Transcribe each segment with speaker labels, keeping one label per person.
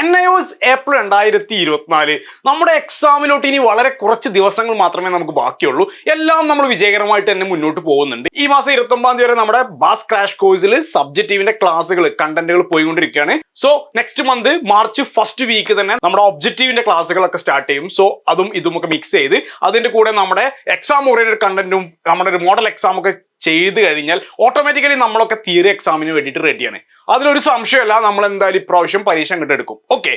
Speaker 1: N I Os April രണ്ടായിരത്തി ഇരുപത്തിനാല് നമ്മുടെ എക്സാമിലോട്ട് ഇനി വളരെ കുറച്ച് ദിവസങ്ങൾ മാത്രമേ നമുക്ക് ബാക്കിയുള്ളൂ. എല്ലാം നമ്മൾ വിജയകരമായിട്ട് തന്നെ മുന്നോട്ട് പോകുന്നുണ്ട്. ഈ മാസം ഇരുപത്തി ഒമ്പതാം തീയതി വരെ നമ്മുടെ ബാസ് ക്രാഷ് കോഴ്സിൽ സബ്ജക്റ്റീവിന്റെ ക്ലാസ്സുകൾ കണ്ടന്റുകൾ പോയിക്കൊണ്ടിരിക്കുകയാണ്. So next month March first week തന്നെ നമ്മുടെ ഒബ്ജക്റ്റീവിന്റെ ക്ലാസ്സുകളൊക്കെ സ്റ്റാർട്ട് ചെയ്യും. സോ അതും ഇതും ഒക്കെ മിക്സ് ചെയ്ത് അതിന്റെ കൂടെ നമ്മുടെ എക്സാം ഓറിയന്റഡ് കണ്ടന്റും നമ്മുടെ ഒരു മോഡൽ എക്സാം ഒക്കെ ചെയ്ത് കഴിഞ്ഞാൽ ഓട്ടോമാറ്റിക്കലി നമ്മളൊക്കെ തിയറി എക്സാമിന് വേണ്ടിയിട്ട് റെഡിയാണ് അതിലൊരു സംശയമല്ല. നമ്മൾ എന്തായാലും ഇപ്രാവശ്യം പരീക്ഷ അങ്ങോട്ട് എടുക്കും. ഓക്കെ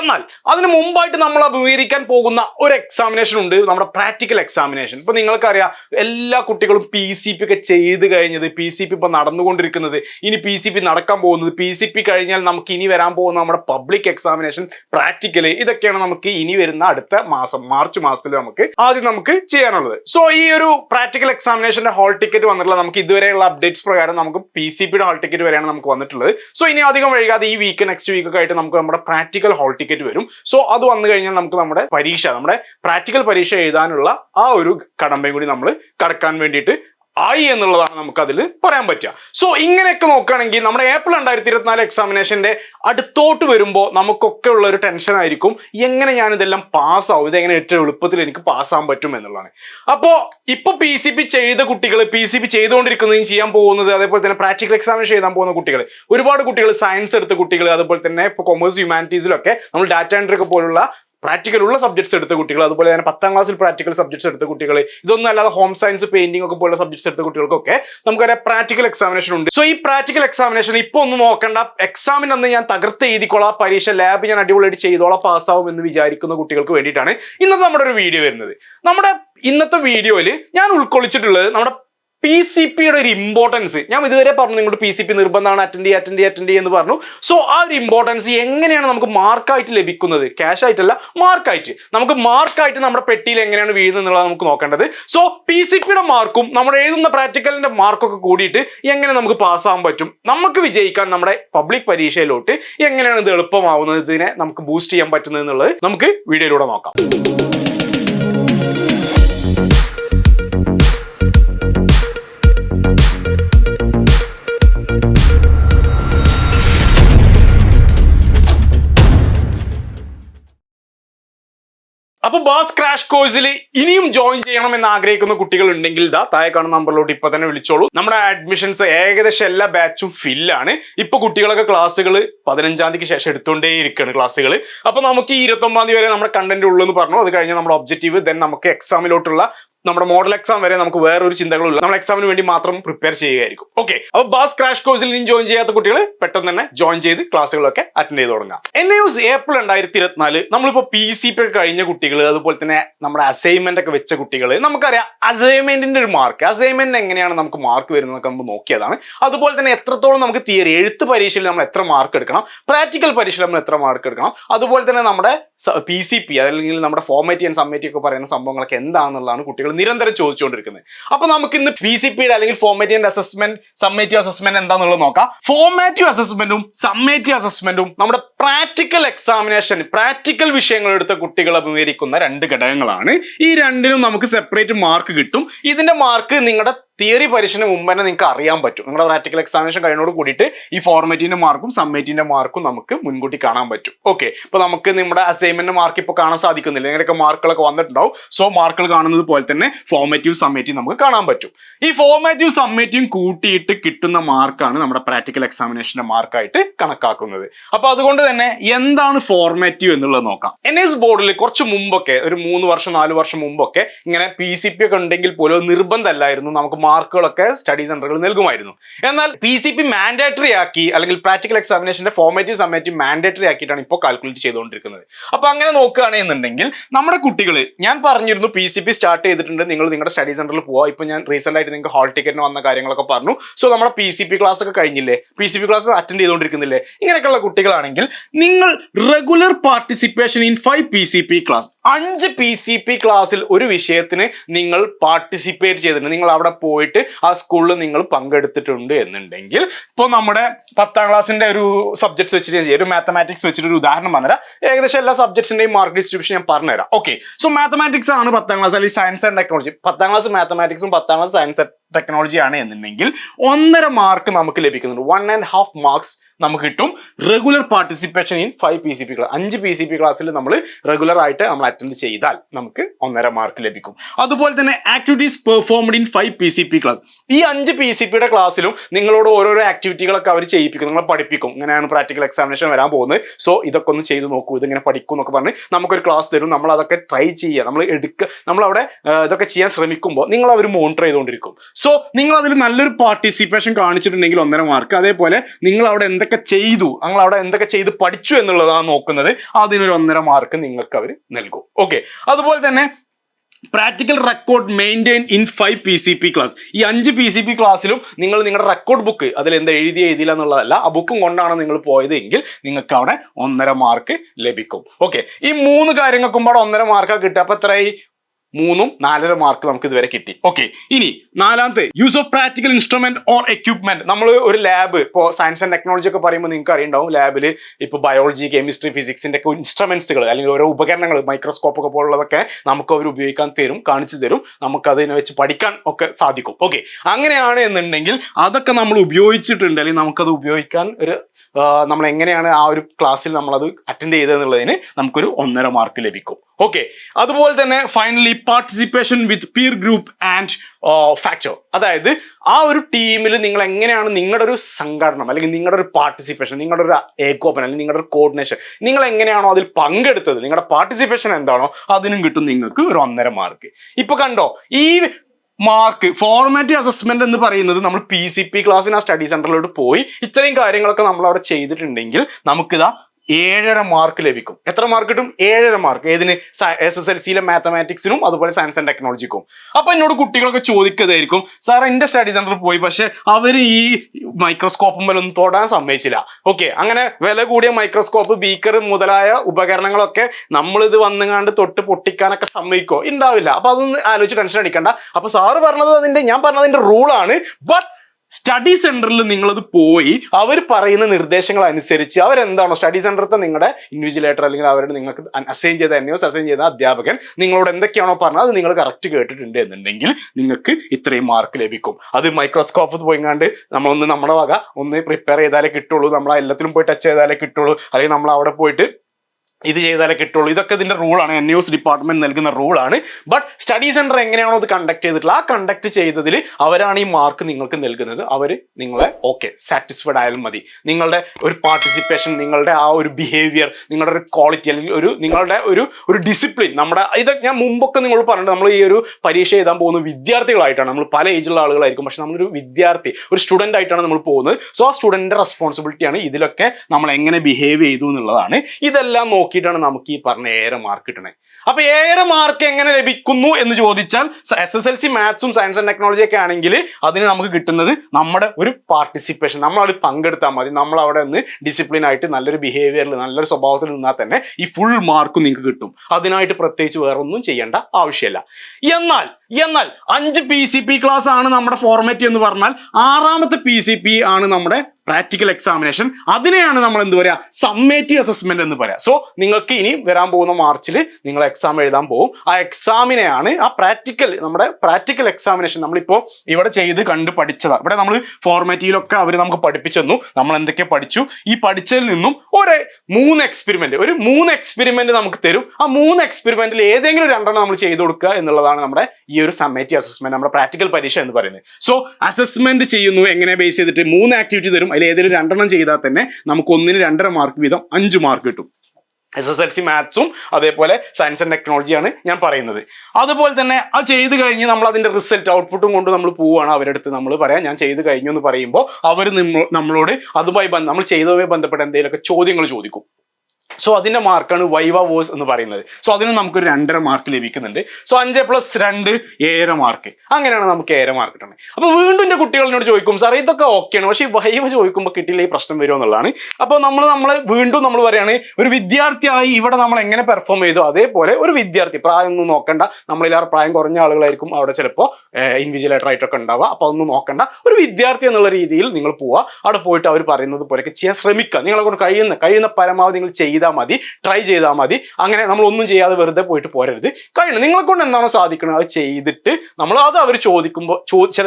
Speaker 1: എന്നാൽ അതിന് മുമ്പായിട്ട് നമ്മൾ അഭിമുഖീകരിക്കാൻ പോകുന്ന ഒരു എക്സാമിനേഷൻ ഉണ്ട്. നമ്മുടെ പ്രാക്ടിക്കൽ എക്സാമിനേഷൻ ഇപ്പൊ നിങ്ങൾക്കറിയാം എല്ലാ കുട്ടികളും പി സി പി ഒക്കെ ചെയ്ത് കഴിഞ്ഞത് പി സി പി ഇപ്പൊ നടന്നുകൊണ്ടിരിക്കുന്നത്. ഇനി പി സി പി നടക്കാൻ പോകുന്നത് പി സി പി കഴിഞ്ഞാൽ നമുക്ക് ഇനി വരാൻ പോകുന്ന നമ്മുടെ പബ്ലിക് എക്സാമിനേഷൻ പ്രാക്ടിക്കൽ ഇതൊക്കെയാണ് നമുക്ക് ഇനി വരുന്ന അടുത്ത മാസം മാർച്ച് മാസത്തിൽ നമുക്ക് ആദ്യം നമുക്ക് ചെയ്യാനുള്ളത്. സോ ഈ ഒരു പ്രാക്ടിക്കൽ എക്സാമിനേഷന്റെ ഹാൾ ടിക്കറ്റ് വന്നിട്ടുള്ള നമുക്ക് ഇതുവരെയുള്ള അപ്ഡേറ്റ്സ് പ്രകാരം നമുക്ക് പി സി പിയുടെ ഹാൾ ടിക്കറ്റ് വരെയാണ് നമുക്ക് വന്നിട്ടുള്ളത്. സോ ഇനി അധികം വൈകാതെ ഈ വീക്ക് നെക്സ്റ്റ് വീക്ക് ഒക്കെ ആയിട്ട് നമുക്ക് നമ്മുടെ പ്രാക്ടിക്കൽ ഹോൾ ടിക്കറ്റ് വരും. സോ അത് വന്നു കഴിഞ്ഞാൽ നമുക്ക് നമ്മുടെ പരീക്ഷ നമ്മുടെ പ്രാക്ടിക്കൽ പരീക്ഷ എഴുതാനുള്ള ആ ഒരു കടമ്പയും കൂടി നമ്മൾ കടക്കാൻ വേണ്ടിയിട്ട് ആയി എന്നുള്ളതാണ് നമുക്ക് അതിൽ പറയാൻ പറ്റുക. സോ ഇങ്ങനെയൊക്കെ നോക്കുകയാണെങ്കിൽ നമ്മുടെ ഏപ്രിൽ രണ്ടായിരത്തി ഇരുപത്തിനാല് എക്സാമിനേഷന്റെ അടുത്തോട്ട് വരുമ്പോൾ നമുക്കൊക്കെ ഉള്ള ഒരു ടെൻഷൻ ആയിരിക്കും. എങ്ങനെ ഞാൻ ഇതെല്ലാം പാസ്സാവും ഇതെങ്ങനെ ഏറ്റവും എളുപ്പത്തിൽ എനിക്ക് പാസ്സാകാൻ പറ്റും എന്നുള്ളതാണ്. അപ്പോൾ ഇപ്പോൾ പി സി പി ചെയ്ത കുട്ടികൾ പി സി പി ചെയ്തുകൊണ്ടിരിക്കുന്നതും ചെയ്യാൻ പോകുന്നത് അതേപോലെ തന്നെ പ്രാക്ടിക്കൽ എക്സാമിനേഷൻ എഴുതാൻ പോകുന്ന കുട്ടികൾ ഒരുപാട് കുട്ടികൾ സയൻസ് എടുത്ത കുട്ടികൾ അതുപോലെ തന്നെ ഇപ്പോൾ കൊമേഴ്സ് ഹ്യൂമാനിറ്റീസിലൊക്കെ നമ്മൾ ഡാറ്റ എൻട്രി ഒക്കെ പോലുള്ള പ്രാക്ടിക്കൽ ഉള്ള സബ്ജക്ട്സ് എടുത്ത കുട്ടികൾ അതുപോലെ തന്നെ പത്താം ക്ലാസ്സിൽ പ്രാക്ടിക്കൽ സബ്ജക്ട്സ് എടുത്ത കുട്ടികൾ ഇതൊന്നും അല്ലാതെ ഹോം സയൻസ് പെയിന്റിംഗ് ഒക്കെ പോലുള്ള സബ്ജക്ട്സ് എടുത്ത കുട്ടികൾക്കൊക്കെ നമുക്കറിയാം പ്രാക്ടിക്കൽ എക്സാമിനേഷൻ ഉണ്ട്. സോ ഈ പ്രാക്ടിക്കൽ എക്സാമിനേഷൻ ഇപ്പൊ ഒന്നും നോക്കണ്ട. എക്സാമിന് അന്ന് ഞാൻ തകർത്ത് എഴുതിക്കോളാം. പരീക്ഷ ലാബ് ഞാൻ അടിപൊളിയായിട്ട് ചെയ്തോളാം പാസ്സാവും എന്ന് വിചാരിക്കുന്ന കുട്ടികൾക്ക് വേണ്ടിയിട്ടാണ് ഇന്നത്തെ നമ്മുടെ ഒരു വീഡിയോ വരുന്നത്. നമ്മുടെ ഇന്നത്തെ വീഡിയോയിൽ ഞാൻ ഉൾക്കൊള്ളിച്ചിട്ടുള്ളത് നമ്മുടെ പി സി പിയുടെ ഒരു ഇമ്പോർട്ടൻസ് ഞാൻ ഇതുവരെ പറഞ്ഞു നിങ്ങളുടെ പി സി പി നിർബന്ധമാണ് അറ്റൻഡ് ചെയ്യുക അറ്റൻഡ് ചെയ്യുക അറ്റൻഡ് ചെയ്യുക എന്ന് പറഞ്ഞു. സോ ആ ഒരു ഇമ്പോർട്ടൻസ് എങ്ങനെയാണ് നമുക്ക് മാർക്കായിട്ട് ലഭിക്കുന്നത്? ക്യാഷ് ആയിട്ടല്ല മാർക്കായിട്ട് നമുക്ക് മാർക്കായിട്ട് നമ്മുടെ പെട്ടിയിൽ എങ്ങനെയാണ് വീഴുന്നത് എന്നുള്ളത് നമുക്ക് നോക്കേണ്ടത്. സോ പി സി പിയുടെ മാർക്കും നമ്മൾ എഴുതുന്ന പ്രാക്ടിക്കലിന്റെ മാർക്കൊക്കെ കൂടിയിട്ട് എങ്ങനെ നമുക്ക് പാസ്സാകാൻ പറ്റും? നമുക്ക് വിജയിക്കാൻ നമ്മുടെ പബ്ലിക് പരീക്ഷയിലോട്ട് എങ്ങനെയാണ് ഇത് എളുപ്പമാവുന്നത് ഇതിനെ നമുക്ക് ബൂസ്റ്റ് ചെയ്യാൻ പറ്റുന്നത് എന്നുള്ളത് നമുക്ക് വീഡിയോയിലൂടെ നോക്കാം. അപ്പൊ ബാസ് ക്രാഷ് കോഴ്സിൽ ഇനിയും ജോയിൻ ചെയ്യണം എന്ന് ആഗ്രഹിക്കുന്ന കുട്ടികൾ ഉണ്ടെങ്കിൽ ഇതാ താഴെ കാണുന്ന നമ്പറിലോട്ട് ഇപ്പൊ തന്നെ വിളിച്ചോളൂ. നമ്മുടെ അഡ്മിഷൻസ് ഏകദേശം എല്ലാ ബാച്ചും ഫില്ലാണ് ഇപ്പൊ കുട്ടികളൊക്കെ ക്ലാസ്സുകൾ പതിനഞ്ചാം തീയതിക്ക് ശേഷം എടുത്തുകൊണ്ടേ ഇരിക്കുകയാണ് ക്ലാസ്സുകൾ അപ്പൊ നമുക്ക് ഈ ഇരുപത്തൊമ്പതാം തീയതി വരെ നമ്മുടെ കണ്ടന്റ് ഉള്ളൂ എന്ന് പറഞ്ഞു. അത് കഴിഞ്ഞ് നമ്മുടെ ഒബ്ജക്റ്റീവ് ദെൻ നമുക്ക് എക്സാമിലോട്ടുള്ള നമ്മുടെ മോഡൽ എക്സാം വരെ നമുക്ക് വേറൊരു ചിന്തകളില്ല നമ്മൾ എക്സാമിന് വേണ്ടി മാത്രം പ്രിപ്പയർ ചെയ്യുകയായിരിക്കും. ഓക്കെ അപ്പൊ ബാസ് ക്രാഷ് കോഴ്സിൽ ഇനി ജോയിൻ ചെയ്യാത്ത കുട്ടികൾ പെട്ടെന്ന് തന്നെ ജോയിൻ ചെയ്ത് ക്ലാസ്സുകളൊക്കെ അറ്റൻഡ് ചെയ്ത് തുടങ്ങാം. എൻ യൂസ് ഏപ്രിൽ രണ്ടായിരത്തി ഇരുപത്തിനാല് നമ്മളിപ്പോ പി സി പി കഴിഞ്ഞ കുട്ടികൾ അതുപോലെ തന്നെ നമ്മുടെ അസൈൻമെന്റ് ഒക്കെ വെച്ച കുട്ടികൾ നമുക്കറിയാം അസൈൻമെന്റിന്റെ ഒരു മാർക്ക് അസൈൻമെന്റ് എങ്ങനെയാണ് നമുക്ക് മാർക്ക് വരുന്നതൊക്കെ നമ്മൾ നോക്കിയതാണ്. അതുപോലെ തന്നെ എത്രത്തോളം നമുക്ക് തിയറി എഴുത്ത് പരീക്ഷയിൽ നമ്മൾ എത്ര മാർക്ക് എടുക്കണം പ്രാക്ടിക്കൽ പരീക്ഷയിൽ നമ്മൾ എത്ര മാർക്ക് എടുക്കണം അതുപോലെ തന്നെ നമ്മുടെ പി സി പി അല്ലെങ്കിൽ നമ്മുടെ ഫോർമാറ്റ് ആൻഡ് സമ്മേറ്റി ഒക്കെ പറയുന്ന സംഭവങ്ങളൊക്കെ എന്താണെന്നുള്ളതാണ് കുട്ടികൾ നിരന്തരം ചോദിച്ചുകൊണ്ടിരിക്കുന്നത്. അപ്പൊ നമുക്ക് ഇന്ന് പി സി പിയുടെ അല്ലെങ്കിൽ ഫോർമേറ്റീവ് അസസ്മെന്റ് സമ്മേറ്റീവ് അസസ്മെന്റ് എന്താണെന്നുള്ളത് നോക്കാം. ഫോർമേറ്റീവ് അസസ്മെന്റും സമ്മേറ്റീവ് അസസ്മെന്റും നമ്മുടെ പ്രാക്ടിക്കൽ എക്സാമിനേഷൻ പ്രാക്ടിക്കൽ വിഷയങ്ങൾ എടുത്ത കുട്ടികൾ അഭിമുഖീകരിക്കുന്ന രണ്ട് ഘടകങ്ങളാണ്. ഈ രണ്ടിനും നമുക്ക് സെപ്പറേറ്റ് മാർക്ക് കിട്ടും. ഇതിന്റെ മാർക്ക് നിങ്ങളുടെ തിയറി പരീക്ഷന് മുമ്പ് തന്നെ നിങ്ങൾക്ക് അറിയാൻ പറ്റും. നിങ്ങളുടെ പ്രാക്ടിക്കൽ എക്സാമിനേഷൻ കഴിഞ്ഞോട് കൂടിയിട്ട് ഈ ഫോർമാറ്റിന്റെ മാർക്കും സമ്മേറ്റിന്റെ മാർക്കും നമുക്ക് മുൻകൂട്ടി കാണാൻ പറ്റും. ഓക്കെ ഇപ്പൊ നമുക്ക് നമ്മുടെ അസൈൻമെന്റ് മാർക്ക് ഇപ്പോൾ കാണാൻ സാധിക്കുന്നില്ല. ഇങ്ങനെയൊക്കെ മാർക്കുകളൊക്കെ വന്നിട്ടുണ്ടാവും. സോ മാർക്കുകൾ കാണുന്നത് പോലെ തന്നെ ഫോർമാറ്റീവ് സമ്മേറ്റീവ് നമുക്ക് കാണാൻ പറ്റും. ഈ ഫോർമാറ്റീവ് സമ്മേറ്റീവും കൂട്ടിയിട്ട് കിട്ടുന്ന മാർക്കാണ് നമ്മുടെ പ്രാക്ടിക്കൽ എക്സാമിനേഷന്റെ മാർക്കായിട്ട് കണക്കാക്കുന്നത്. അപ്പൊ അതുകൊണ്ട് തന്നെ എന്താണ് ഫോർമാറ്റീവ് എന്നുള്ളത് നോക്കാം. എൻ എസ് ബോർഡിൽ കുറച്ച് മുമ്പൊക്കെ ഒരു മൂന്ന് വർഷം നാല് വർഷം മുമ്പൊക്കെ ഇങ്ങനെ പി സി പി ഒക്കെ ഉണ്ടെങ്കിൽ പോലും നിർബന്ധമല്ലായിരുന്നു. നമുക്ക് മാർക്കുകളൊക്കെ സ്റ്റഡി സെന്ററുകൾ നൽകുമായിരുന്നു. എന്നാൽ പി സി പി മാൻഡേറ്ററി ആക്കി അല്ലെങ്കിൽ പ്രാക്ടിക്കൽ എക്സാമിനേഷന്റെ ഫോർമേറ്റീവ് സമ്മേറ്റീവ് മാൻഡേറ്ററി ആക്കിയിട്ടാണ് ഇപ്പോൾ കാൽക്കുലേറ്റ് ചെയ്തുകൊണ്ടിരിക്കുന്നത്. അപ്പോൾ അങ്ങനെ നോക്കുകയാണെന്നുണ്ടെങ്കിൽ നമ്മുടെ കുട്ടികൾ ഞാൻ പറഞ്ഞിരുന്നു പി സി പി സ്റ്റാർട്ട് ചെയ്തിട്ടുണ്ട് നിങ്ങൾ നിങ്ങളുടെ സ്റ്റഡി സെന്ററിൽ പോവാ. ഇപ്പോൾ ഞാൻ റീസെന്റ് ആയിട്ട് നിങ്ങൾക്ക് ഹാൾ ടിക്കറ്റിന് വന്ന കാര്യങ്ങളൊക്കെ പറഞ്ഞു. സോ നമ്മുടെ പി സി പി ക്ലാസ് ഒക്കെ കഴിഞ്ഞില്ലേ? P C P class attend ചെയ്തുകൊണ്ടിരിക്കുന്നില്ലേ? ഇങ്ങനെയൊക്കെയുള്ള കുട്ടികളാണെങ്കിൽ നിങ്ങൾ regular participation in five P C P class അഞ്ച് പി സി പി ക്ലാസ്സിൽ ഒരു വിഷയത്തിന് നിങ്ങൾ പാർട്ടിസിപ്പേറ്റ് ചെയ്തിട്ടുണ്ട്. നിങ്ങൾ അവിടെ പോയിട്ട് ആ സ്കൂളിൽ നിങ്ങൾ പങ്കെടുത്തിട്ടുണ്ട് എന്നുണ്ടെങ്കിൽ ഇപ്പോൾ നമ്മുടെ പത്താം ക്ലാസ്സിന്റെ ഒരു സബ്ജക്ട്സ് വെച്ചിട്ട് ഒരു മാത്തമാറ്റിക്സ് വെച്ചിട്ട് ഒരു ഉദാഹരണം പറഞ്ഞുതരാം. ഏകദേശം എല്ലാ സബ്ജക്ട്സിന്റെയും മാർക്ക് ഡിസ്ട്രിബ്യൂഷൻ ഞാൻ പറഞ്ഞുതരാം. ഓക്കെ സോ മാത്തമാറ്റിക്സ് ആണ് പത്താം ക്ലാസ് അല്ലെങ്കിൽ സയൻസ് ആൻഡ് ടെക്നോളജി പത്താം ക്ലാസ് മാത്തമാറ്റിക്സും പത്താം ക്ലാസ് സയൻസ് ടെക്നോളജി ആണ് എന്നുണ്ടെങ്കിൽ ഒന്നര മാർക്ക് നമുക്ക് ലഭിക്കുന്നുണ്ട്. വൺ ആൻഡ് ഹാഫ് മാർക്സ് നമുക്ക് കിട്ടും. Regular participation in five P C P class അഞ്ച് പി സി പി ക്ലാസ്സിൽ നമ്മൾ റെഗുലർ ആയിട്ട് നമ്മൾ അറ്റൻഡ് ചെയ്താൽ നമുക്ക് ഒന്നര മാർക്ക് ലഭിക്കും. അതുപോലെ തന്നെ activities performed in five P C P class ഈ അഞ്ച് പി സി പിയുടെ ക്ലാസ്സിലും നിങ്ങളോട് ഓരോരോ ആക്ടിവിറ്റികളൊക്കെ അവർ ചെയ്യിപ്പിക്കും. നിങ്ങളെ പഠിപ്പിക്കും. ഇങ്ങനെയാണ് പ്രാക്ടിക്കൽ എക്സാമിനേഷൻ വരാൻ പോകുന്നത്. സോ ഇതൊക്കെ ഒന്ന് ചെയ്ത് നോക്കൂ. ഇതിങ്ങനെ പഠിക്കും എന്നൊക്കെ പറഞ്ഞ് നമുക്കൊരു ക്ലാസ് തരും. നമ്മൾ അതൊക്കെ ട്രൈ ചെയ്യുക. നമ്മൾ എടുക്കുക നമ്മൾ അവിടെ ഇതൊക്കെ ചെയ്യാൻ ശ്രമിക്കുമ്പോൾ നിങ്ങൾ അവർ മോണിറ്റർ ചെയ്തുകൊണ്ടിരിക്കും സോ നിങ്ങൾ അതിൽ നല്ലൊരു പാർട്ടിസിപ്പേഷൻ കാണിച്ചിട്ടുണ്ടെങ്കിൽ ഒന്നര മാർക്ക് അതേപോലെ നിങ്ങൾ അവിടെ എന്തൊക്കെ ചെയ്തു നിങ്ങൾ അവിടെ എന്തൊക്കെ ചെയ്ത് പഠിച്ചു എന്നുള്ളതാണ് നോക്കുന്നത്. അതിനൊരു ഒന്നര മാർക്ക് നിങ്ങൾക്ക് അവർ നൽകും. ഓക്കെ അതുപോലെ തന്നെ practical record maintain in five P C P class ഈ അഞ്ച് പി സി പി ക്ലാസ്സിലും നിങ്ങൾ നിങ്ങളുടെ റെക്കോർഡ് ബുക്ക് അതിൽ എന്താ എഴുതി എഴുതിയില്ല എന്നുള്ളതല്ല ആ ബുക്കും കൊണ്ടാണ് നിങ്ങൾ പോയത് എങ്കിൽ നിങ്ങൾക്ക് അവിടെ ഒന്നര മാർക്ക് ലഭിക്കും. ഓക്കെ ഈ മൂന്ന് കാര്യങ്ങൾക്കും പാടെ ഒന്നര മാർക്കാണ് കിട്ടുക. അപ്പോൾ എത്രയായി? മൂന്നും നാലര മാർക്ക് നമുക്ക് ഇതുവരെ കിട്ടി. ഓക്കെ ഇനി നാലാമത്തെ use of practical instrument or equipment നമ്മൾ ഒരു ലാബ് ഇപ്പോൾ സയൻസ് ആൻഡ് ടെക്നോളജി ഒക്കെ പറയുമ്പോൾ നിങ്ങൾക്ക് അറിയുണ്ടാവും ലാബിൽ ഇപ്പോൾ ബയോളജി കെമിസ്ട്രി ഫിസിക്സിന്റെ ഒക്കെ ഇൻസ്ട്രുമെന്റ്സുകൾ അല്ലെങ്കിൽ ഓരോ ഉപകരണങ്ങൾ മൈക്രോസ്കോപ്പ് ഒക്കെ പോലുള്ളതൊക്കെ നമുക്ക് അവർ ഉപയോഗിക്കാൻ തരും കാണിച്ചു തരും. നമുക്ക് അതിനെ വെച്ച് പഠിക്കാൻ ഒക്കെ സാധിക്കും. ഓക്കെ അങ്ങനെയാണ് എന്നുണ്ടെങ്കിൽ അതൊക്കെ നമ്മൾ ഉപയോഗിച്ചിട്ടുണ്ട് അല്ലെങ്കിൽ നമുക്കത് ഉപയോഗിക്കാൻ ഒരു നമ്മൾ എങ്ങനെയാണ് ആ ഒരു ക്ലാസ്സിൽ നമ്മളത് അറ്റൻഡ് ചെയ്തതെന്നുള്ളതിന് നമുക്കൊരു ഒന്നര മാർക്ക് ലഭിക്കും. ഓക്കെ അതുപോലെ തന്നെ finally participation with peer group and factor അതായത് ആ ഒരു ടീമിൽ നിങ്ങൾ എങ്ങനെയാണ് നിങ്ങളുടെ ഒരു സംഘടനം അല്ലെങ്കിൽ നിങ്ങളുടെ ഒരു പാർട്ടിസിപ്പേഷൻ നിങ്ങളുടെ ഒരു ഏകോപനം അല്ലെങ്കിൽ നിങ്ങളുടെ ഒരു കോർഡിനേഷൻ നിങ്ങൾ എങ്ങനെയാണോ അതിൽ പങ്കെടുത്തത് നിങ്ങളുടെ പാർട്ടിസിപ്പേഷൻ എന്താണോ അതിനും കിട്ടും നിങ്ങൾക്ക് ഒരു ഒന്നര മാർക്ക് ഇപ്പൊ കണ്ടോ ഈ മാർക്ക് ഫോർമാറ്റീവ് അസസ്മെന്റ് എന്ന് പറയുന്നത് നമ്മൾ പി സി പി ക്ലാസ്സിന് ആ സ്റ്റഡി സെന്ററിലോട്ട് പോയി ഇത്രയും കാര്യങ്ങളൊക്കെ നമ്മൾ അവിടെ ചെയ്തിട്ടുണ്ടെങ്കിൽ നമുക്കിതാ ഏഴര മാർക്ക് ലഭിക്കും. എത്ര മാർക്ക് കിട്ടും? ഏഴര മാർക്ക് ഏതിന്? എസ് എസ് എൽ സിയിലെ മാത്തമാറ്റിക്സിനും അതുപോലെ സയൻസ് ആൻഡ് ടെക്നോളജിക്കും അപ്പൊ എന്നോട് കുട്ടികളൊക്കെ ചോദിക്കുന്നതായിരിക്കും സാർ എന്റെ സ്റ്റഡി സെന്ററിൽ പോയി പക്ഷെ അവർ ഈ മൈക്രോസ്കോപ്പും ഒന്നും തൊടാൻ സമ്മതിച്ചില്ല. ഓക്കെ അങ്ങനെ വില കൂടിയ മൈക്രോസ്കോപ്പ് ബീക്കർ മുതലായ ഉപകരണങ്ങളൊക്കെ നമ്മൾ ഇത് വന്നുകാണ്ട് തൊട്ട് പൊട്ടിക്കാനൊക്കെ സമ്മതിക്കോ? ഉണ്ടാവില്ല അപ്പൊ അതൊന്നും ആലോചിച്ച് ടെൻഷൻ അടിക്കണ്ട. അപ്പൊ സാറ് പറഞ്ഞത് അതിന്റെ ഞാൻ പറഞ്ഞതിന്റെ ആണ്. ബട്ട് സ്റ്റഡി സെന്ററിൽ നിങ്ങളത് പോയി അവർ പറയുന്ന നിർദ്ദേശങ്ങൾ അനുസരിച്ച് അവരെന്താണോ സ്റ്റഡി സെന്ററത്തെ നിങ്ങളുടെ ഇൻവിജിലേറ്റർ അല്ലെങ്കിൽ അവരുടെ നിങ്ങൾക്ക് അസൈൻ ചെയ്ത എൻ അസൈൻ ചെയ്ത അധ്യാപകൻ നിങ്ങളോട് എന്തൊക്കെയാണോ പറഞ്ഞത് അത് നിങ്ങൾ കറക്റ്റ് കേട്ടിട്ടുണ്ട് എന്നുണ്ടെങ്കിൽ നിങ്ങൾക്ക് ഇത്രയും മാർക്ക് ലഭിക്കും. അത് മൈക്രോസ്കോപ്പ് പോയിങ്ങാണ്ട് നമ്മളൊന്ന് നമ്മുടെ വക ഒന്ന് പ്രിപ്പയർ ചെയ്താലേ കിട്ടുള്ളൂ നമ്മൾ എല്ലാത്തിലും പോയി ടച്ച് ചെയ്താലേ കിട്ടുള്ളൂ അല്ലെങ്കിൽ നമ്മൾ അവിടെ പോയിട്ട് ഇത് ചെയ്താലേ കിട്ടുള്ളൂ. ഇതൊക്കെ ഇതിന്റെ റൂളാണ് എൻ ന്യൂസ് ഡിപ്പാർട്ട്മെന്റ് നൽകുന്ന റൂളാണ് ബട്ട് സ്റ്റഡി സെന്റർ എങ്ങനെയാണോ അത് കണ്ടക്ട് ചെയ്തിട്ടുള്ള ആ കണ്ടക്ട് ചെയ്തതിൽ അവരാണ് ഈ മാർക്ക് നിങ്ങൾക്ക് നൽകുന്നത്. അവർ നിങ്ങളെ ഓക്കെ സാറ്റിസ്ഫൈഡ് ആയാലും മതി. നിങ്ങളുടെ ഒരു പാർട്ടിസിപ്പേഷൻ നിങ്ങളുടെ ആ ഒരു ബിഹേവിയർ നിങ്ങളുടെ ഒരു ക്വാളിറ്റി അല്ലെങ്കിൽ ഒരു നിങ്ങളുടെ ഒരു ഒരു ഡിസിപ്ലിൻ നമ്മുടെ ഇത് ഞാൻ മുമ്പൊക്കെ നിങ്ങൾ പറഞ്ഞിട്ട് നമ്മൾ ഈ ഒരു പരീക്ഷ എഴുതാൻ പോകുന്ന വിദ്യാർത്ഥികളായിട്ടാണ്. നമ്മൾ പല ഏജിലുള്ള ആളുകളായിരിക്കും. പക്ഷെ നമ്മളൊരു വിദ്യാർത്ഥി ഒരു സ്റ്റുഡന്റ് ആയിട്ടാണ് നമ്മൾ പോകുന്നത്. സോ ആ സ്റ്റുഡന്റിന്റെ റെസ്പോൺസിബിലിറ്റിയാണ് ഇതിലൊക്കെ നമ്മൾ എങ്ങനെ ബിഹേവ് ചെയ്തു എന്നുള്ളതാണ്. ഇതെല്ലാം നോക്കിയിട്ടാണ് നമുക്ക് ഈ പറഞ്ഞ ഏറെ മാർക്ക് കിട്ടണേ. അപ്പൊ ഏറെ മാർക്ക് എങ്ങനെ ലഭിക്കുന്നു എന്ന് ചോദിച്ചാൽ എസ് എസ് എൽ സി മാത്സും സയൻസ് ആൻഡ് ടെക്നോളജി ഒക്കെ ആണെങ്കിൽ അതിന് നമുക്ക് കിട്ടുന്നത് നമ്മുടെ ഒരു പാർട്ടിസിപ്പേഷൻ നമ്മൾ അവിടെ പങ്കെടുത്താൽ മതി. നമ്മൾ അവിടെ നിന്ന് ഡിസിപ്ലിൻ ആയിട്ട് നല്ലൊരു ബിഹേവിയറിൽ നല്ലൊരു സ്വഭാവത്തിൽ നിന്നാൽ തന്നെ ഈ ഫുൾ മാർക്ക് നിങ്ങൾക്ക് കിട്ടും. അതിനായിട്ട് പ്രത്യേകിച്ച് വേറൊന്നും ചെയ്യേണ്ട ആവശ്യമില്ല. എന്നാൽ എന്നാൽ അഞ്ച് പി സി പി ക്ലാസ് ആണ് നമ്മുടെ ഫോർമാറ്റ് എന്ന് പറഞ്ഞാൽ ആറാമത്തെ പി സി പി ആണ് നമ്മുടെ പ്രാക്ടിക്കൽ എക്സാമിനേഷൻ അതിനെയാണ് നമ്മൾ എന്ത് പറയുക സമ്മേറ്റീവ് അസസ്മെന്റ് എന്ന് പറയാം. സോ നിങ്ങൾക്ക് ഇനി വരാൻ പോകുന്ന മാർച്ചിൽ നിങ്ങൾ എക്സാം എഴുതാൻ പോകും. ആ എക്സാമിനെയാണ് ആ പ്രാക്ടിക്കൽ നമ്മുടെ പ്രാക്ടിക്കൽ എക്സാമിനേഷൻ നമ്മളിപ്പോൾ ഇവിടെ ചെയ്ത് കണ്ട് പഠിച്ചതാണ് ഇവിടെ നമ്മൾ ഫോർമാറ്റീവിലൊക്കെ അവർ നമുക്ക് പഠിപ്പിച്ചെന്നു നമ്മൾ എന്തൊക്കെ പഠിച്ചു? ഈ പഠിച്ചതിൽ നിന്നും ഒരു മൂന്ന് എക്സ്പെരിമെന്റ് ഒരു മൂന്ന് എക്സ്പെരിമെന്റ് നമുക്ക് തരും. ആ മൂന്ന് എക്സ്പെരിമെന്റിൽ ഏതെങ്കിലും രണ്ടെണ്ണം നമ്മൾ ചെയ്ത് കൊടുക്കുക എന്നുള്ളതാണ് നമ്മുടെ ഈ ഒരു സമ്മേറ്റീവ് അസസ്മെന്റ് നമ്മുടെ പ്രാക്ടിക്കൽ പരീക്ഷ എന്ന് പറയുന്നത്. സോ അസസ്മെന്റ് ചെയ്യുന്നു. എങ്ങനെ ബേസ് ചെയ്തിട്ട്? മൂന്ന് ആക്ടിവിറ്റി തരും. അതിൽ ഏതെങ്കിലും രണ്ടെണ്ണം ചെയ്താൽ തന്നെ നമുക്ക് ഒന്നിന് രണ്ടര മാർക്ക് വീതം അഞ്ച് മാർക്ക് കിട്ടും. എസ് എസ് എൽ സി മാത്സും അതേപോലെ സയൻസ് ആൻഡ് ടെക്നോളജിയാണ് ഞാൻ പറയുന്നത്. അതുപോലെ തന്നെ അത് ചെയ്ത് കഴിഞ്ഞ് നമ്മൾ അതിന്റെ റിസൾട്ട് ഔട്ട്പുട്ടും കൊണ്ട് നമ്മൾ പോവുകയാണ്. അവരുടെ അടുത്ത് നമ്മൾ പറയാം ഞാൻ ചെയ്ത് കഴിഞ്ഞു എന്ന് പറയുമ്പോൾ അവർ നമ്മളോട് അതുമായി നമ്മൾ ചെയ്തതുമായി ബന്ധപ്പെട്ട എന്തെങ്കിലുമൊക്കെ ചോദ്യങ്ങൾ ചോദിക്കും. സോ അതിന്റെ മാർക്കാണ് വൈവ വോസ് എന്ന് പറയുന്നത്. സോ അതിന് നമുക്കൊരു രണ്ടര മാർക്ക് ലഭിക്കുന്നുണ്ട്. സോ അഞ്ച് പ്ലസ് രണ്ട് ഏഴര മാർക്ക് അങ്ങനെയാണ് നമുക്ക് ഏഴര മാർക്ക് കിട്ടുന്നത് അപ്പൊ വീണ്ടും എന്റെ കുട്ടികളോട് ചോദിക്കും സാർ ഇതൊക്കെ ഓക്കെയാണ് പക്ഷേ വൈവ ചോദിക്കുമ്പോൾ കിട്ടില്ല ഈ പ്രശ്നം വരുമോ എന്നുള്ളതാണ്. അപ്പോൾ നമ്മൾ നമ്മൾ വീണ്ടും നമ്മൾ പറയുകയാണ് ഒരു വിദ്യാർത്ഥിയായി ഇവിടെ നമ്മൾ എങ്ങനെ പെർഫോം ചെയ്തു? അതേപോലെ ഒരു വിദ്യാർത്ഥി പ്രായം ഒന്നും നോക്കണ്ട. നമ്മളെല്ലാവരും പ്രായം കുറഞ്ഞ ആളുകളായിരിക്കും അവിടെ ചിലപ്പോൾ ഇൻവിജിലേറ്റർ ആയിട്ടൊക്കെ ഉണ്ടാവുക. അപ്പോൾ അതൊന്നും നോക്കണ്ട. ഒരു വിദ്യാർത്ഥി എന്നുള്ള രീതിയിൽ നിങ്ങൾ പോവുക. അവിടെ പോയിട്ട് അവർ പറയുന്നത് പോലെയൊക്കെ ചെയ്യാൻ ശ്രമിക്കുക. നിങ്ങളെ കൊണ്ട് കഴിയുന്ന കഴിയുന്ന പരമാവധി നിങ്ങൾ ചെയ്താൽ മതി ട്രൈ ചെയ്താൽ മതി. അങ്ങനെ നമ്മൾ ഒന്നും ചെയ്യാതെ വെറുതെ പോയിട്ട് പോരരുത്. കഴിയണം നിങ്ങളെ കൊണ്ട് എന്താണോ സാധിക്കുന്നത്? അത് ചെയ്തിട്ട് നമ്മൾ അത് അവർ ചോദിക്കുമ്പോൾ ചോ ചില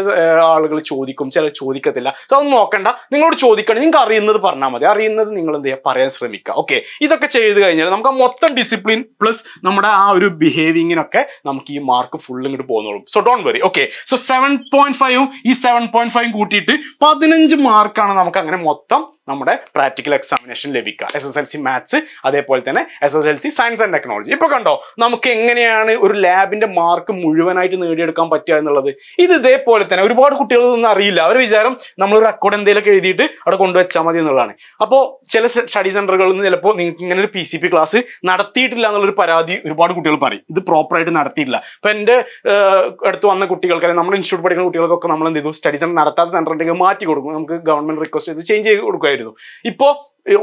Speaker 1: ആളുകൾ ചോദിക്കും ചില ചോദിക്കത്തില്ല. സോ അതൊന്നും നോക്കണ്ട. നിങ്ങളോട് ചോദിക്കണം നിങ്ങൾക്ക് അറിയുന്നത് പറഞ്ഞാൽ മതി. അറിയുന്നത് നിങ്ങൾ എന്ത് ചെയ്യുക? പറയാൻ ശ്രമിക്കുക. ഓക്കെ ഇതൊക്കെ ചെയ്ത് കഴിഞ്ഞാൽ നമുക്ക് ആ മൊത്തം ഡിസിപ്ലിൻ പ്ലസ് നമ്മുടെ ആ ഒരു ബിഹേവിങ്ങിനൊക്കെ നമുക്ക് ഈ മാർക്ക് ഫുൾ ഇങ്ങോട്ട് പോകുന്നുള്ളൂ so don't worry okay so seven point ഫൈവും ഈ സെവൻ പോയിന്റ് ഫൈവും കൂട്ടിയിട്ട് പതിനഞ്ച് മാർക്കാണ് നമുക്ക് അങ്ങനെ മൊത്തം നമ്മുടെ പ്രാക്ടിക്കൽ എക്സാമിനേഷൻ ലഭിക്കുക. S S L C maths അതേപോലെ തന്നെ S S L C science and technology ഇപ്പൊ കണ്ടോ നമുക്ക് എങ്ങനെയാണ് ഒരു ലാബിന്റെ മാർക്ക് മുഴുവനായിട്ട് നേടിയെടുക്കാൻ പറ്റുക എന്നുള്ളത്? ഇത് ഇതേപോലെ തന്നെ ഒരുപാട് കുട്ടികളൊന്നും അറിയില്ല. അവർ വിചാരം നമ്മൾ ഒരു റെക്കോർഡ് എന്തെങ്കിലുമൊക്കെ എഴുതിയിട്ട് അവിടെ കൊണ്ടുവച്ചാൽ മതി എന്നുള്ളതാണ്. അപ്പോൾ ചില സ്റ്റഡി സെന്ററുകളിൽ നിന്ന് ചിലപ്പോൾ നിങ്ങൾക്ക് ഇങ്ങനെ ഒരു പി സി പി ക്ലാസ് നടത്തിയിട്ടില്ല എന്നുള്ളൊരു പരാതി ഒരുപാട് കുട്ടികൾ പറയും. ഇത് പ്രോപ്പറായിട്ട് നടത്തിയിട്ടില്ല. അപ്പൊ എന്റെ അടുത്ത് വന്ന കുട്ടികൾക്ക് അല്ലെങ്കിൽ നമ്മുടെ ഇൻസ്റ്റിറ്റ്യൂട്ട് പഠിക്കുന്ന കുട്ടികൾക്കൊക്കെ നമ്മൾ എന്ത് ചെയ്തു? സ്റ്റഡി സെന്റർ നടത്താത്ത സെന്ററിലേക്ക് മാറ്റി കൊടുക്കും. നമുക്ക് ഗവൺമെന്റ് റിക്വസ്റ്റ് ചെയ്ത് ചേഞ്ച് ചെയ്ത് കൊടുക്കുമായിരുന്നു ഇപ്പോൾ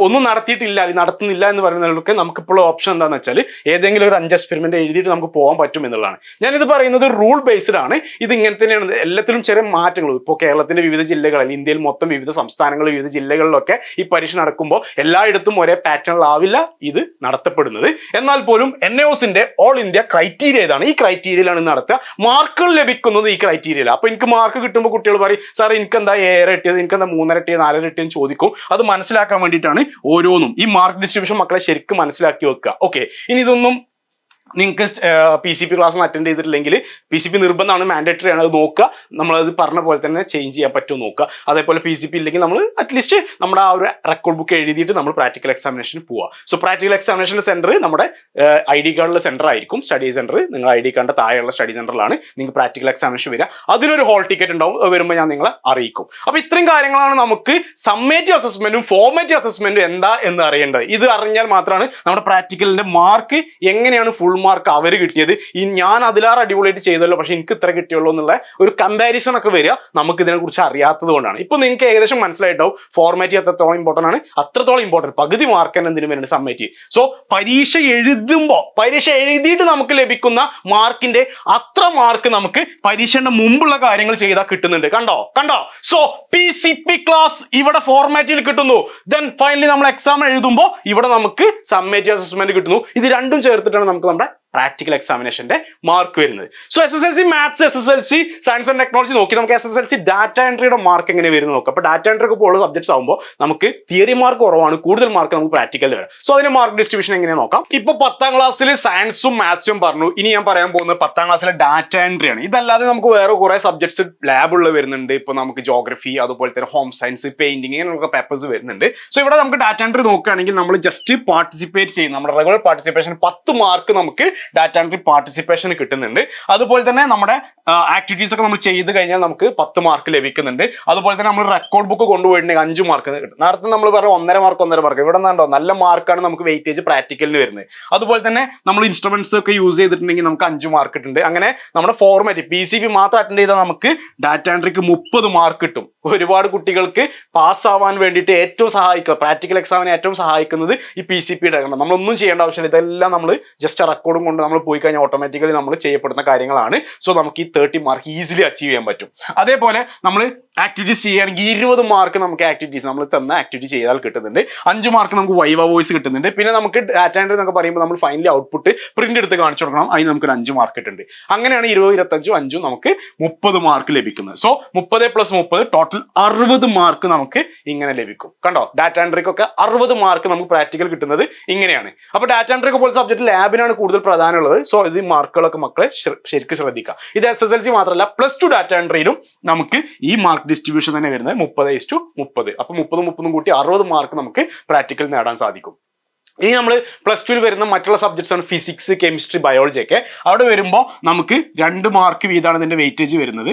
Speaker 1: ഒന്നും നടത്തിയിട്ടില്ല അല്ലെങ്കിൽ നടത്തുന്നില്ല എന്ന് പറയുന്നതിലൊക്കെ നമുക്കിപ്പോൾ ഓപ്ഷൻ എന്താണെന്ന് വെച്ചാൽ ഏതെങ്കിലും ഒരു അഞ്ച് എക്സ്പെരിമെന്റ് എഴുതിയിട്ട് നമുക്ക് പോകാൻ പറ്റും എന്നുള്ളതാണ്. ഞാനിത് പറയുന്നത് റൂൾ ബേസ്ഡ് ആണ്. ഇത് ഇങ്ങനെ തന്നെയാണ്. എല്ലാത്തിലും ചെറിയ മാറ്റങ്ങൾ ഇപ്പോൾ കേരളത്തിന്റെ വിവിധ ജില്ലകളിൽ ഇന്ത്യയിൽ മൊത്തം വിവിധ സംസ്ഥാനങ്ങൾ വിവിധ ജില്ലകളിലൊക്കെ ഈ പരീക്ഷ നടക്കുമ്പോൾ എല്ലായിടത്തും ഒരേ പാറ്റേണിലാവില്ല ഇത് നടത്തപ്പെടുന്നത്. എന്നാൽ പോലും എൻ എസിന്റെ ഓൾ ഇന്ത്യ ക്രൈറ്റീരിയ ഏതാണ് ഈ ക്രൈറ്റീരിയയിലാണ് നടത്തുക. മാർക്കുകൾ ലഭിക്കുന്നത് ഈ ക്രൈറ്റീരിയൽ അപ്പൊ എനിക്ക് മാർക്ക് കിട്ടുമ്പോൾ കുട്ടികൾ പറയും സാർ എനിക്ക് എന്താ ഏഴര ഇട്ടിയത് എനിക്ക് എന്താ മൂന്നര ഇട്ടിയത് നാലര കിട്ടിയെന്ന് ചോദിക്കും. അത് മനസ്സിലാക്കാൻ വേണ്ടിയിട്ടാണ് ഓരോന്നും. ഈ മാർക്ക് ഡിസ്ട്രിബ്യൂഷൻ മക്കളെ ശരിക്കും മനസ്സിലാക്കി വെക്കുക. ഓക്കെ ഇനി ഇതൊന്നും നിങ്ങൾക്ക് P C P class attend ചെയ്തിട്ടില്ലെങ്കിൽ പി സി പി നിർബന്ധമാണ് മാൻഡേറ്ററി ആണ്. അത് നോക്കുക. നമ്മളത് പറഞ്ഞ പോലെ തന്നെ ചേഞ്ച് ചെയ്യാൻ പറ്റുമോ നോക്കുക. അതേപോലെ പി സി പി ഇല്ലെങ്കിൽ നമ്മൾ അറ്റ്ലീസ്റ്റ് നമ്മുടെ ആ ഒരു റെക്കോർഡ് ബുക്ക് എഴുതിയിട്ട് നമ്മൾ പ്രാക്ടിക്കൽ എക്സാമിനേഷന് പോവുക. സോ പ്രാക്ടിക്കൽ എക്സാമിനേഷൻ സെന്റർ നമ്മുടെ ഐ ഡി കാർഡിലെ സെന്റർ ആയിരിക്കും. സ്റ്റഡി സെന്റർ നിങ്ങൾ ഐ ഡി കാർഡിന്റെ താഴെയുള്ള സ്റ്റഡി സെന്ററിലാണ് നിങ്ങൾക്ക് പ്രാക്ടിക്കൽ എക്സാമിനേഷൻ വരിക. അതിനൊരു ഹോൾ ടിക്കറ്റ് ഉണ്ടാവും. വരുമ്പോൾ ഞാൻ നിങ്ങളെ അറിയിക്കും. അപ്പോൾ ഇത്രയും കാര്യങ്ങളാണ് നമുക്ക് സമ്മേറ്റീവ് അസസ്മെന്റും ഫോർമേറ്റീവ് അസസ്മെന്റും എന്താ എന്ന് അറിയേണ്ടത്. ഇത് അറിഞ്ഞാൽ മാത്രമാണ് നമ്മുടെ പ്രാക്ടിക്കലിന്റെ മാർക്ക് എങ്ങനെയാണ് ഫുൾ മാർക്ക് അവർ കിട്ടിയത്. ഈ ഞാൻ അതിലാറ് അടിപൊളിയായിട്ട് ചെയ്തല്ലോ പക്ഷെ എനിക്ക് ഇത്ര കിട്ടിയുള്ളൂ എന്നുള്ള ഒരു കമ്പാരിസൺ ഒക്കെ വരിക നമുക്ക് ഇതിനെക്കുറിച്ച് അറിയാത്തത് കൊണ്ടാണ്. ഇപ്പൊ നിങ്ങൾക്ക് ഏകദേശം മനസ്സിലായിട്ടോ ഫോർമാറ്റി എത്രത്തോളം ഇമ്പോർട്ടന്റ് ആണ് അത്രത്തോളം ഇമ്പോർട്ടന്റ് പകുതി മാർക്ക് തന്നെ എന്തിനു വേണ്ടി സബ്മിറ്റ് ചെയ്യും. സോ പരീക്ഷ എഴുതുമ്പോൾ പരീക്ഷ എഴുതിയിട്ട് നമുക്ക് ലഭിക്കുന്ന മാർക്കിന്റെ അത്ര മാർക്ക് നമുക്ക് പരീക്ഷയുടെ മുമ്പുള്ള കാര്യങ്ങൾ ചെയ്താൽ കിട്ടുന്നുണ്ട്. കണ്ടോ? കണ്ടോ? So P C P class ഇവിടെ ഫോർമാറ്റിൽ കിട്ടുന്നു. ദെൻ ഫൈനലി നമ്മൾ എക്സാം എഴുതുമ്പോൾ ഇവിടെ നമുക്ക് സമ്മേറ്റീവ് അസസ്മെന്റ് കിട്ടുന്നു. ഇത് രണ്ടും ചേർത്തിട്ടാണ് നമുക്ക് നമ്മുടെ But പ്രാക്ടിക്കൽ എക്സാമിനേഷന്റെ മാർക്ക് വരുന്നത്. So S S L C maths S S L C science and technology നോക്കി. നമുക്ക് S S L C data എൻട്രിയുടെ mark എങ്ങനെ വരുന്നത് നോക്കാം. അപ്പോൾ ഡാറ്റ എൻട്രി ഒക്കെ പോലുള്ള സബ്ജക്ട്സ് ആകുമ്പോൾ നമുക്ക് തിയറി മാർക്ക് കുറവാണ്. കൂടുതൽ മാർക്ക് നമുക്ക് പ്രാക്ടിക്കലിൽ വരാം. സോ അതിന്റെ മാർക്ക് ഡിസ്ട്രിബ്യൂഷൻ എങ്ങനെ നോക്കാം. ഇപ്പോൾ പത്താം ക്ലാസ്സിൽ സയൻസും മാത്സും പറഞ്ഞു. ഇനി ഞാൻ പറയാൻ പോകുന്നത് പത്താം ക്ലാസ്സിലെ ഡാറ്റ എൻട്രി ആണ്. ഇതല്ലാതെ നമുക്ക് വേറെ കുറേ സബ്ജക്ട്സ് ലാബുള്ള വരുന്നുണ്ട്. ഇപ്പോൾ നമുക്ക് ജോഗ്രഫി അതുപോലെ തന്നെ ഹോം സയൻസ് പെയിന്റിങ് ഇങ്ങനെയുള്ള പേപ്പേഴ്സ് വരുന്നുണ്ട്. സോ ഇവിടെ നമുക്ക് ഡാറ്റ എൻട്രി നോക്കുകയാണെങ്കിൽ നമ്മൾ ജസ്റ്റ് പാർട്ടിസിപ്പേറ്റ് ചെയ്യും നമ്മുടെ റെഗുലർ പാർട്ടിസിപ്പേഷൻ പത്ത് മാർക്ക് നമുക്ക് ഡാറ്റ എൻട്രി പാർട്ടിസിപ്പേഷൻ കിട്ടുന്നുണ്ട്. അതുപോലെ തന്നെ നമ്മുടെ ആക്ടിവിറ്റീസ് ഒക്കെ നമ്മൾ ചെയ്ത് കഴിഞ്ഞാൽ നമുക്ക് പത്ത് മാർക്ക് ലഭിക്കുന്നുണ്ട്. അതുപോലെ തന്നെ നമ്മൾ റെക്കോർഡ് ബുക്ക് കൊണ്ടുപോയിട്ടുണ്ടെങ്കിൽ അഞ്ച് മാർക്ക് കിട്ടും. നേരത്തെ നമ്മൾ പറഞ്ഞ ഒന്നര മാർക്ക് ഒന്നര മാർക്ക് ഇവിടെ നിന്നുണ്ടോ നല്ല മാർക്കാണ് നമുക്ക് വെയിറ്റേജ് പ്രാക്ടിക്കലിന് വരുന്നത്. അതുപോലെ തന്നെ നമ്മൾ ഇൻസ്ട്രുമെന്റ്സ് ഒക്കെ യൂസ് ചെയ്തിട്ടുണ്ടെങ്കിൽ നമുക്ക് അഞ്ച് മാർക്ക് കിട്ടുന്നുണ്ട് അങ്ങനെ നമ്മുടെ ഫോർമാറ്റ് പി സി ബി മാത്രം അറ്റൻഡ് ചെയ്താൽ നമുക്ക് ഡാറ്റ എൻട്രിക്ക് മുപ്പത് മാർക്ക് കിട്ടും. ഒരുപാട് കുട്ടികൾക്ക് പാസ് ആവാൻ വേണ്ടിയിട്ട് ഏറ്റവും സഹായിക്കുക. പ്രാക്ടിക്കൽ എക്സാമിന് ഏറ്റവും സഹായിക്കുന്നത് ഈ പി സി പിയുടെ നമ്മളൊന്നും ചെയ്യേണ്ട ആവശ്യമില്ല. ഇതെല്ലാം നമ്മൾ ജസ്റ്റ് റെക്കോർഡും കൊണ്ട് നമ്മൾ പോയി കഴിഞ്ഞാൽ ഓട്ടോമാറ്റിക്കലി നമ്മൾ ചെയ്യപ്പെടുന്ന കാര്യങ്ങളാണ്. സോ നമുക്ക് ഈ തേർട്ടി മാർക്ക് ഈസിലി അച്ചീവ് ചെയ്യാൻ പറ്റും. അതേപോലെ നമ്മൾ ആക്ടിവിറ്റീസ് ചെയ്യുകയാണെങ്കിൽ ഇരുപത് മാർക്ക് നമുക്ക് ആക്ടിവിറ്റീസ് നമ്മൾ തന്ന ആക്ടിവിറ്റി ചെയ്താൽ കിട്ടുന്നുണ്ട്. അഞ്ച് മാർക്ക് നമുക്ക് വൈവ വോയിസ് കിട്ടുന്നുണ്ട്. പിന്നെ നമുക്ക് ഡാറ്റ എൻട്രി എന്നൊക്കെ പറയുമ്പോൾ നമ്മൾ ഫൈനലി ഔട്ട്പുട്ട് പ്രിന്റ് എടുത്ത് കാണിച്ചു കൊടുക്കണം. അതിന് നമുക്ക് ഒരു അഞ്ച് മാർക്ക് കിട്ടുന്നുണ്ട്. അങ്ങനെയാണ് ഇരുപത് ഇരുപത്തഞ്ചും അഞ്ചും നമുക്ക് മുപ്പത് മാർക്ക് ലഭിക്കുന്നത്. സോ മുപ്പത് പ്ലസ് മുപ്പത് ടോട്ടൽ അറുപത് മാർക്ക് നമുക്ക് ഇങ്ങനെ ലഭിക്കും. കണ്ടോ? ഡാറ്റ എൻട്രിക്കൊക്കെ അറുപത് മാർക്ക് നമുക്ക് പ്രാക്ടിക്കൽ കിട്ടുന്നത് ഇങ്ങനെയാണ്. അപ്പോൾ ഡാറ്റ എൻട്രി ഒക്കെ പോലെ സബ്ജക്ട് ലാബിനാണ് കൂടുതൽ പ്രധാനമുള്ളത്. സോ ഇത് മാർക്കുകളൊക്കെ മക്കളെ ശ്ര- ശരിക്കും ശ്രദ്ധിക്കുക ഇത് എസ് എസ് എൽ സി മാത്രമല്ല പ്ലസ് ടു ഡാറ്റ എൻട്രിയിലും നമുക്ക് ഈ മാർക്ക് ഡിസ്ട്രിബ്യൂഷൻ തന്നെ വരുന്നത് മുപ്പത് ഇസ്റ്റു മുപ്പത്. അപ്പൊ മുപ്പതും മുപ്പതും കൂട്ടി അറുപത് മാർക്ക് നമുക്ക് പ്രാക്ടിക്കൽ നേടാൻ സാധിക്കും. ഇനി നമ്മൾ പ്ലസ് ടുവിൽ വരുന്ന മറ്റുള്ള സബ്ജക്ട്സ് ആണ് ഫിസിക്സ് കെമിസ്ട്രി ബയോളജി ഒക്കെ. അവിടെ വരുമ്പോൾ നമുക്ക് രണ്ട് മാർക്ക് വീതമാണ് ഇതിന്റെ വെയിറ്റേജ് വരുന്നത്.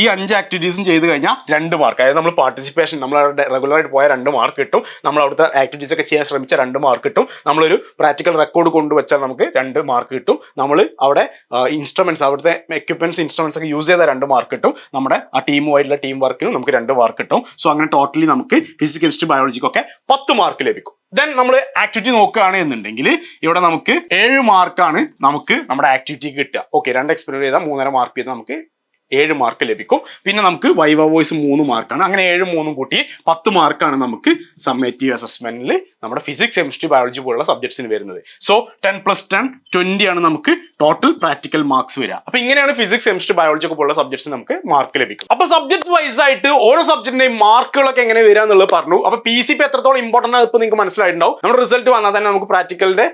Speaker 1: ഈ അഞ്ച് ആക്ടിവിറ്റീസും ചെയ്ത് കഴിഞ്ഞാൽ രണ്ട് മാർക്ക് അതായത് നമ്മൾ പാർട്ടിസിപ്പേഷൻ നമ്മൾ റെഗുലറായിട്ട് പോയ രണ്ട് മാർക്ക് കിട്ടും. നമ്മൾ അവിടുത്തെ ആക്ടിവിറ്റീസ് ഒക്കെ ചെയ്യാൻ ശ്രമിച്ച രണ്ട് മാർക്ക് കിട്ടും. നമ്മളൊരു പ്രാക്ടിക്കൽ റെക്കോർഡ് കൊണ്ടുവച്ചാൽ നമുക്ക് രണ്ട് മാർക്ക് കിട്ടും. നമ്മൾ അവിടെ ഇൻസ്ട്രുമെന്റ്സ് അവിടുത്തെ എക്യുപ്മെന്റ്സ് ഇൻസ്ട്രുമെന്റ്സ് ഒക്കെ യൂസ് ചെയ്ത രണ്ട് മാർക്ക് കിട്ടും. നമ്മുടെ ആ ടീമുമായിട്ടുള്ള ടീം വർക്കിനും നമുക്ക് രണ്ട് മാർക്ക് കിട്ടും. സോ അങ്ങനെ ടോട്ടലി നമുക്ക് ഫിസിക്സ് കെമിസ്ട്രി ബയോളജിക്കൊക്കെ പത്ത് മാർക്ക് ലഭിക്കും. ദെൻ നമ്മൾ ആക്ടിവിറ്റി നോക്കുകയാണ് എന്നുണ്ടെങ്കിൽ ഇവിടെ നമുക്ക് ഏഴ് മാർക്കാണ് നമുക്ക് നമ്മുടെ ആക്ടിവിറ്റിക്ക് കിട്ടുക. ഓക്കെ രണ്ട് എക്സ്പെരിമെന്റ് ചെയ്താൽ മൂന്നര മാർക്ക് ചെയ്താൽ നമുക്ക് ഏഴ് മാർക്ക് ലഭിക്കും. പിന്നെ നമുക്ക് വൈവ വോയിസ് മൂന്ന് മാർക്കാണ് അങ്ങനെ ഏഴ് മൂന്നും കൂട്ടി പത്ത് മാർക്കാണ് നമുക്ക് സമ്മേറ്റീവ് അസസ്മെന്റിൽ നമ്മുടെ ഫിസിക്സ് കെമിസ്ട്രി ബയോളജി പോലുള്ള സബ്ജക്ട്സിന് വരുന്നത്. So ten plus ten twenty ആണ് നമുക്ക് ടോട്ടൽ പ്രാക്ടിക്കൽ മാർക്സ് വരിക. അപ്പൊ ഇങ്ങനെയാണ് ഫിസിക്സ് കെമിസ്ട്രി ബയോളജി ഒക്കെ പോലുള്ള സബ്ജക്ട്സ് നമുക്ക് മാർക്ക് ലഭിക്കും. അപ്പൊ സബ്ജക്ട്സ് വൈസ് ആയിട്ട് ഓരോ സബ്ജക്റ്റിന്റെയും മാർക്കുകളൊക്കെ എങ്ങനെ വരിക എന്നുള്ളത് പറഞ്ഞു. അപ്പൊ പി സി പി എത്രത്തോളം ഇമ്പോർട്ടന്റ് ആണ് ഇപ്പൊ നിങ്ങൾക്ക് മനസ്സിലായിട്ടുണ്ടാവും. നമ്മുടെ റിസൾട്ട് വന്നാൽ തന്നെ നമുക്ക് പ്രാക്ടിക്കലിന്റെ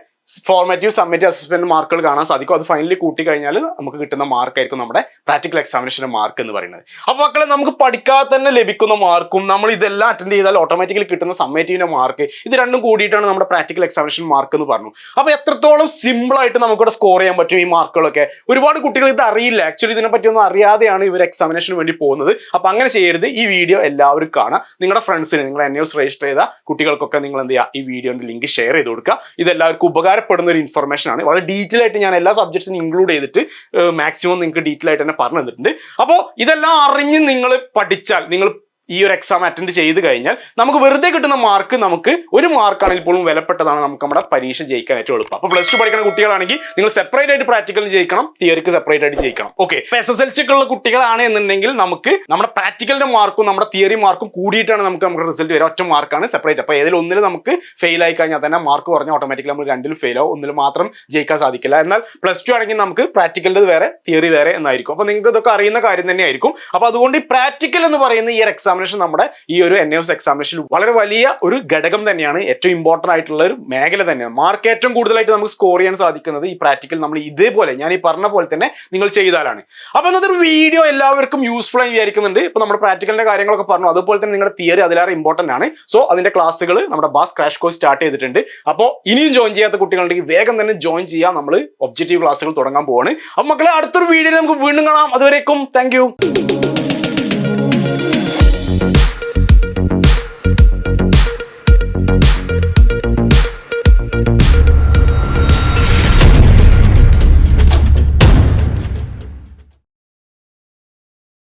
Speaker 1: ഫോർമാറ്റീവ് സബ്മിറ്റീവ് അസസ്മെന്റ് മാർക്കുകൾ കാണാൻ സാധിക്കും. അത് ഫൈനലി കൂട്ടി കഴിഞ്ഞാൽ നമുക്ക് കിട്ടുന്ന മാർക്കായിരിക്കും നമ്മുടെ പ്രാക്ടിക്കൽ എക്സാമിനേഷന്റെ മാർക്ക് എന്ന് പറയുന്നത്. അപ്പൊ മക്കളെ നമുക്ക് പഠിക്കാതെ തന്നെ ലഭിക്കുന്ന മാർക്കും നമ്മൾ ഇതെല്ലാം അറ്റൻഡ് ചെയ്താൽ ഓട്ടോമാറ്റിക്കലി കിട്ടുന്ന സമ്മേറ്റീവിന്റെ മാർക്ക് ഇത് രണ്ടും കൂടിയിട്ടാണ് നമ്മുടെ പ്രാക്ടിക്കൽ എക്സാമിനേഷൻ മാർക്ക് എന്ന് പറഞ്ഞു. അപ്പോൾ എത്രത്തോളം സിമ്പിൾ ആയിട്ട് നമുക്കിവിടെ സ്കോർ ചെയ്യാൻ പറ്റും ഈ മാർക്കുകളൊക്കെ ഒരുപാട് കുട്ടികൾ ഇത് അറിയില്ല. ആക്ച്വലി ഇതിനെ പറ്റിയൊന്നും അറിയാതെയാണ് ഇവർ എക്സാമിനേഷന് വേണ്ടി പോകുന്നത്. അപ്പൊ അങ്ങനെ ചെയ്യരുത്. ഈ വീഡിയോ എല്ലാവരും കാണാം. നിങ്ങളുടെ ഫ്രണ്ട്സിന് നിങ്ങൾ ന്യൂസ് രജിസ്റ്റർ ചെയ്ത കുട്ടികൾക്കൊക്കെ നിങ്ങൾ എന്ത് ചെയ്യുക? ഈ വീഡിയോന്റെ ലിങ്ക് ഷെയർ ചെയ്ത് കൊടുക്കുക. ഇത് എല്ലാവർക്കും ഉപകാരപ്പെടുന്ന ഒരു ഇൻഫർമേഷൻ ആണ്. വളരെ ഡീറ്റെയിൽ ആയിട്ട് ഞാൻ എല്ലാ സബ്ജക്ട്സിനും ഇൻക്ലൂഡ് ചെയ്തിട്ട് മാക്സിമം നിങ്ങൾക്ക് ഡീറ്റെയിൽ ആയിട്ട് തന്നെ പറഞ്ഞു തന്നിട്ടുണ്ട്. അപ്പോൾ ഇതെല്ലാം അറിഞ്ഞ് നിങ്ങൾ പഠിച്ചാൽ നിങ്ങൾ ഈ ഒരു എക്സാം അറ്റൻഡ് ചെയ്ത് കഴിഞ്ഞാൽ നമുക്ക് വെറുതെ കിട്ടുന്ന മാർക്ക് നമുക്ക് ഒരു മാർക്കാണെങ്കിൽ പോലും വിലപ്പെട്ടതാണ് നമുക്ക് നമ്മുടെ പരീക്ഷ ജയിക്കാൻ ഏറ്റവും എളുപ്പം. അപ്പോൾ പ്ലസ് ടു പഠിക്കുന്ന കുട്ടികളാണെങ്കിൽ നിങ്ങൾ സെപ്പറേറ്റ് ആയിട്ട് പ്രാക്ടിക്കലിന് ജയിക്കണം തിയറിക്ക് സെപ്പറേറ്റ് ആയിട്ട് ജയിക്കണം. Okay S S L C ഒക്കെ ഉള്ള കുട്ടികളാണ് എന്നുണ്ടെങ്കിൽ നമുക്ക് നമ്മുടെ പ്രാക്ടിക്കലിന്റെ മാർക്കും നമ്മുടെ തിയറി മാർക്കും കൂടിയിട്ടാണ് നമുക്ക് നമ്മുടെ റിസൾട്ട് വരിക ഒറ്റ മാർക്കാണ് സെപ്പറേറ്റ് അപ്പോൾ ഏതിൽ ഒന്നിൽ നമുക്ക് ഫെയിൽ ആയി കഴിഞ്ഞാൽ തന്നെ മാർക്ക് കുറഞ്ഞ ഓട്ടോമാറ്റിക്കലി നമ്മൾ രണ്ടിലും ഫെയിൽ ആവും. ഒന്നിൽ മാത്രം ജയിക്കാൻ സാധിക്കില്ല. എന്നാൽ പ്ലസ് ടു ആണെങ്കിൽ നമുക്ക് പ്രാക്ടിക്കലിന്റെ വേറെ തിയറി വേറെ എന്നായിരിക്കും. അപ്പോൾ നിങ്ങൾക്ക് ഇതൊക്കെ അറിയുന്ന കാര്യം തന്നെയായിരിക്കും. അപ്പോൾ അതുകൊണ്ട് ഈ പ്രാക്ടിക്കൽ എന്ന് പറയുന്ന ഈ ഒരു എക്സാമിനേഷൻ നമ്മുടെ ഈ ഒരു എൻ എസ് എക്സാമിനേഷനിൽ വളരെ വലിയ ഒരു ഘടകം തന്നെയാണ്. ഏറ്റവും ഇമ്പോർട്ടന്റ് ആയിട്ടുള്ള ഒരു മേഖല തന്നെയാണ്. മാർക്ക് ഏറ്റവും കൂടുതലായിട്ട് നമുക്ക് സ്കോർ ചെയ്യാൻ സാധിക്കുന്നത് ഈ പ്രാക്ടിക്കൽ നമ്മൾ ഇതേപോലെ ഞാൻ ഈ പറഞ്ഞ പോലെ തന്നെ നിങ്ങൾ ചെയ്താലാണ്. അപ്പോൾ ഇന്നത്തെ വീഡിയോ എല്ലാവർക്കും യൂസ്ഫുൾ ആയി വിചാരിക്കുന്നുണ്ട്. ഇപ്പോൾ നമ്മുടെ പ്രാക്ടിക്കലിന്റെ കാര്യങ്ങളൊക്കെ പറഞ്ഞു. അതുപോലെ തന്നെ നിങ്ങളുടെ തിയറി അതിലേറെ ഇമ്പോർട്ടന്റ് ആണ്. സോ അതിന്റെ ക്ലാസ്സുകൾ നമ്മുടെ ബാസ് ക്രാഷ് കോഴ്സ് സ്റ്റാർട്ട് ചെയ്തിട്ടുണ്ട്. അപ്പോൾ ഇനിയും ജോയിൻ ചെയ്യാത്ത കുട്ടികളുണ്ടെങ്കിൽ വേഗം തന്നെ ജോയിൻ ചെയ്യാം. നമ്മൾ ഒബ്ജക്റ്റീവ് ക്ലാസ്സുകൾ തുടങ്ങാൻ പോവാണ്. അപ്പോൾ മക്കളെ അടുത്തൊരു വീഡിയോ നമുക്ക് വീണ്ടും കാണാം. അതുവരേക്കും താങ്ക്